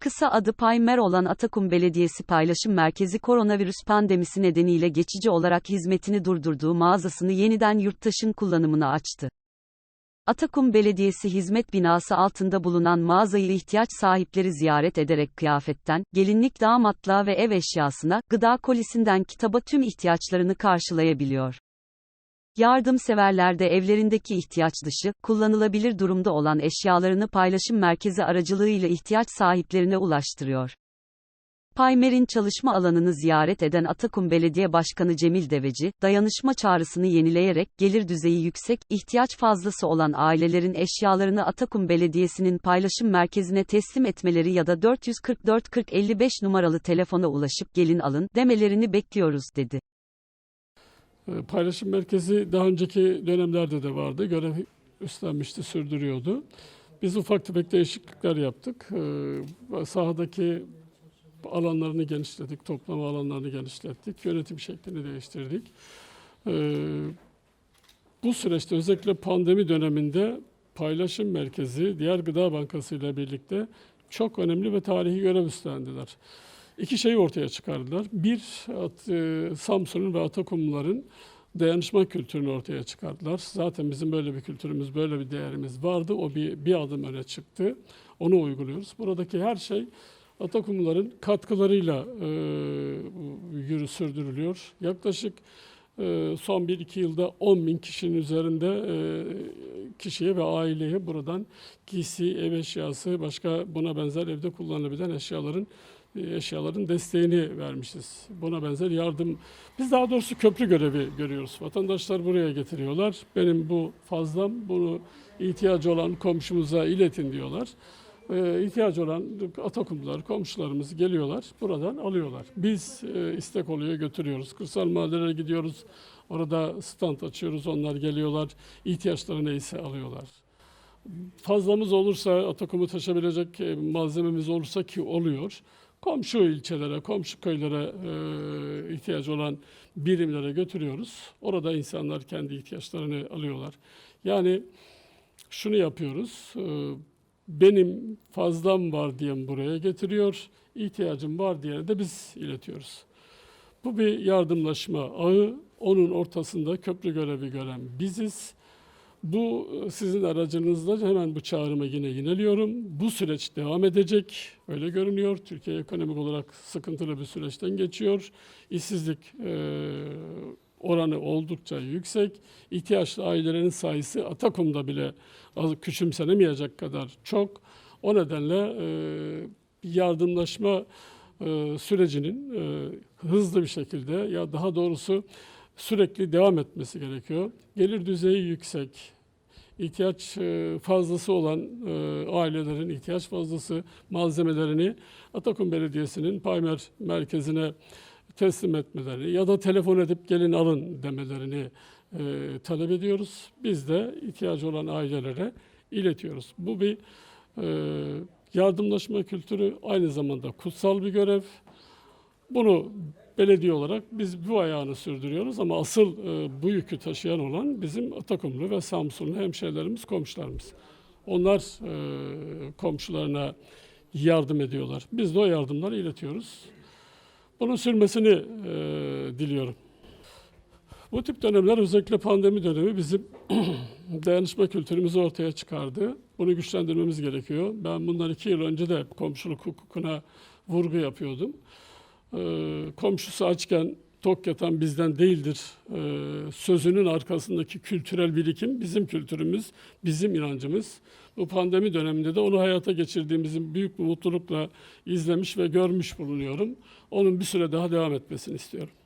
Kısa adı Paymer olan Atakum Belediyesi Paylaşım Merkezi koronavirüs pandemisi nedeniyle geçici olarak hizmetini durdurduğu mağazasını yeniden yurttaşın kullanımına açtı. Atakum Belediyesi hizmet binası altında bulunan mağazayı ihtiyaç sahipleri ziyaret ederek kıyafetten, gelinlik damatlığa ve ev eşyasına, gıda kolisinden kitaba tüm ihtiyaçlarını karşılayabiliyor. Yardımseverler de evlerindeki ihtiyaç dışı, kullanılabilir durumda olan eşyalarını paylaşım merkezi aracılığıyla ihtiyaç sahiplerine ulaştırıyor. Paymer'in çalışma alanını ziyaret eden Atakum Belediye Başkanı Cemil Deveci, dayanışma çağrısını yenileyerek, gelir düzeyi yüksek, ihtiyaç fazlası olan ailelerin eşyalarını Atakum Belediyesi'nin paylaşım merkezine teslim etmeleri ya da 444 40 55 numaralı telefona ulaşıp gelin alın demelerini bekliyoruz dedi. E, Paylaşım merkezi daha önceki dönemlerde de vardı. Görev üstlenmişti, sürdürüyordu. Biz ufak tefek değişiklikler yaptık. E, Sahadaki alanlarını genişlettik, toplama alanlarını genişlettik, yönetim şeklini değiştirdik. E, Bu süreçte özellikle pandemi döneminde paylaşım merkezi diğer gıda bankası ile birlikte çok önemli ve tarihi görev üstlendiler. İki şeyi ortaya çıkardılar. Bir, e, Samsun'un ve Atakumluların dayanışma kültürünü ortaya çıkardılar. Zaten bizim böyle bir kültürümüz, böyle bir değerimiz vardı. O bir, bir adım öne çıktı. Onu uyguluyoruz. Buradaki her şey Atakumluların katkılarıyla e, yürü sürdürülüyor. Yaklaşık e, son 1-2 yılda 10 bin kişinin üzerinde e, kişiye ve aileye buradan giysi, ev eşyası, başka buna benzer evde kullanılabilen eşyaların e, eşyaların desteğini vermişiz. Buna benzer yardım. Biz daha doğrusu köprü görevi görüyoruz. Vatandaşlar buraya getiriyorlar. Benim bu fazlam, bunu ihtiyacı olan komşumuza iletin diyorlar. Ee, ihtiyacı olan Atakumlular, komşularımız geliyorlar, buradan alıyorlar. Biz e, istek oluyor, götürüyoruz. Kırsal mahallelere gidiyoruz, orada stand açıyoruz, onlar geliyorlar, ihtiyaçları neyse alıyorlar. Fazlamız olursa, Atakum'u taşıyabilecek e, malzememiz olursa ki oluyor. Komşu ilçelere, komşu köylere e, ihtiyacı olan birimlere götürüyoruz. Orada insanlar kendi ihtiyaçlarını alıyorlar. Yani şunu yapıyoruz. e, benim fazlam var diyen buraya getiriyor, ihtiyacım var diyene de biz iletiyoruz. Bu bir yardımlaşma ağı, onun ortasında köprü görevi gören biziz. Bu e, sizin aracınızla hemen bu çağrımı yine yineliyorum. Bu süreç devam edecek, öyle görünüyor. Türkiye ekonomik olarak sıkıntılı bir süreçten geçiyor. İşsizlik e, oranı oldukça yüksek. İhtiyaçlı ailelerin sayısı Atakum'da bile küçümsenemeyecek kadar çok. O nedenle e, yardımlaşma e, sürecinin e, hızlı bir şekilde ya daha doğrusu sürekli devam etmesi gerekiyor. Gelir düzeyi yüksek, ihtiyaç fazlası olan ailelerin ihtiyaç fazlası malzemelerini Atakum Belediyesi'nin Paymer merkezine teslim etmelerini ya da telefon edip gelin alın demelerini e, talep ediyoruz. Biz de ihtiyacı olan ailelere iletiyoruz. Bu bir e, yardımlaşma kültürü aynı zamanda kutsal bir görev. Bunu belediye olarak biz bu ayağını sürdürüyoruz ama asıl e, bu yükü taşıyan olan bizim Atakumlu ve Samsunlu hemşehrilerimiz, komşularımız. Onlar e, komşularına yardım ediyorlar. Biz de o yardımları iletiyoruz. Bunun sürmesini e, diliyorum. Bu tip dönemler özellikle pandemi dönemi bizim dayanışma kültürümüzü ortaya çıkardı. Bunu güçlendirmemiz gerekiyor. Ben bundan iki yıl önce de komşuluk hukukuna vurgu yapıyordum. Ee, komşusu açken tok yatan bizden değildir. Ee, sözünün arkasındaki kültürel birikim bizim kültürümüz, bizim inancımız. Bu pandemi döneminde de onu hayata geçirdiğimizin büyük bir mutlulukla izlemiş ve görmüş bulunuyorum. Onun bir süre daha devam etmesini istiyorum.